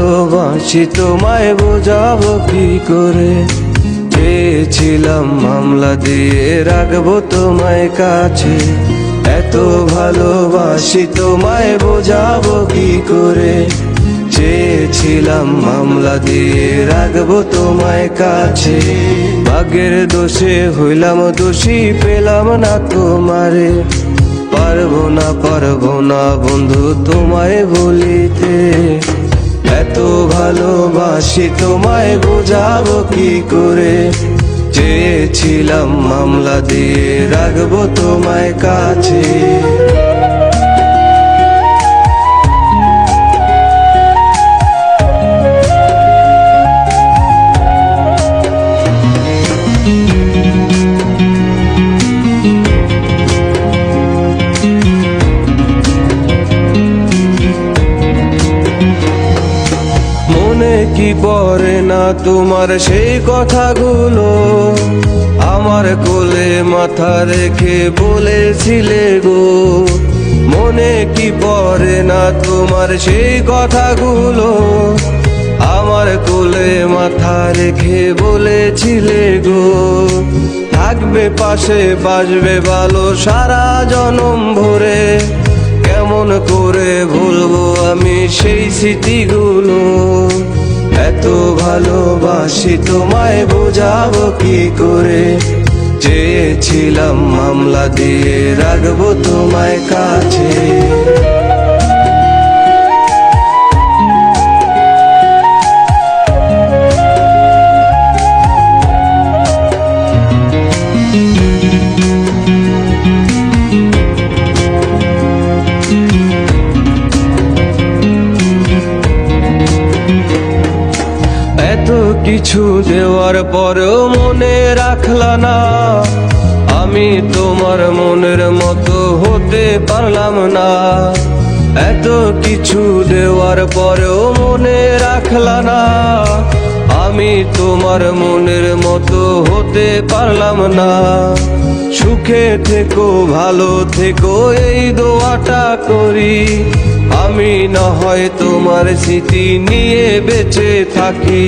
বাসি তোমায় বোঝাবো কি করে? চেয়েছিলাম মামলা দিয়ে রাখব তোমায় কাছে। এত ভালোবাসি, তোমায় বোঝাবো কি করে? চেয়েছিলাম মামলা দিয়ে রাখব তোমায় কাছে। ভাগ্যের দোষে হইলাম দোষী, পেলাম না তোমারে। পারব না পারব না বন্ধু, তোমায় বলিতে। এত ভালোবাসি তোমায় বোঝাবো কি করে? চেয়েছিলাম মামলা দিয়ে রাখব তোমায় কাছে। তোমার সেই কথাগুলো আমার কোলে মাথা রেখে বলেছিলে গো। মনে কি পড়ে না তোমার সেই কথাগুলো আমার কোলে মাথা রেখে বলেছিলে গো। থাকবে পাশে, বাজবে ভালো সারা জনম ভরে। কেমন করে ভুলবো আমি সেই স্মৃতিগুলো? ভালোবাসি তোমায় বোঝাবো কি করে? চেয়েছিলাম মামলা দিয়ে রাখব তোমায় কাছে। কিছু দেওয়ার পরেও মনে রাখলা না। আমি তোমার মনের মতো হতে পারলাম না। এত কিছু দেওয়ার পরেও মনে রাখলা না। আমি তোমার মনের মতো হতে পারলাম না। সুখে থেকো, ভালো থেকো, এই দোয়াটা করি। আমি না হয় তোমার স্মৃতি নিয়ে বেঁচে থাকি।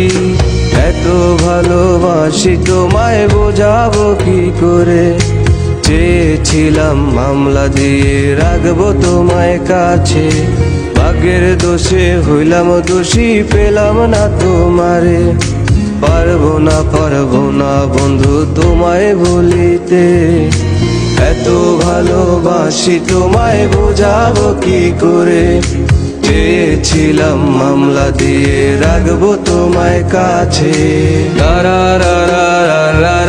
এত ভালোবাসি তোমায় বোঝাবো কি করে? চেয়েছিলাম মামলা দিয়ে রাখব তোমায় কাছে। ভাগ্যের দোষে হইলাম দোষী, পেলাম না তোমারে। পারব না পারব না বন্ধু, তোমায় বলিতে এত ভালোবাসি তোমায় বোঝাবো কি করে? চেয়েছিলাম মামলা দিয়ে রাখব তোমায় কাছে। রা রা রা রা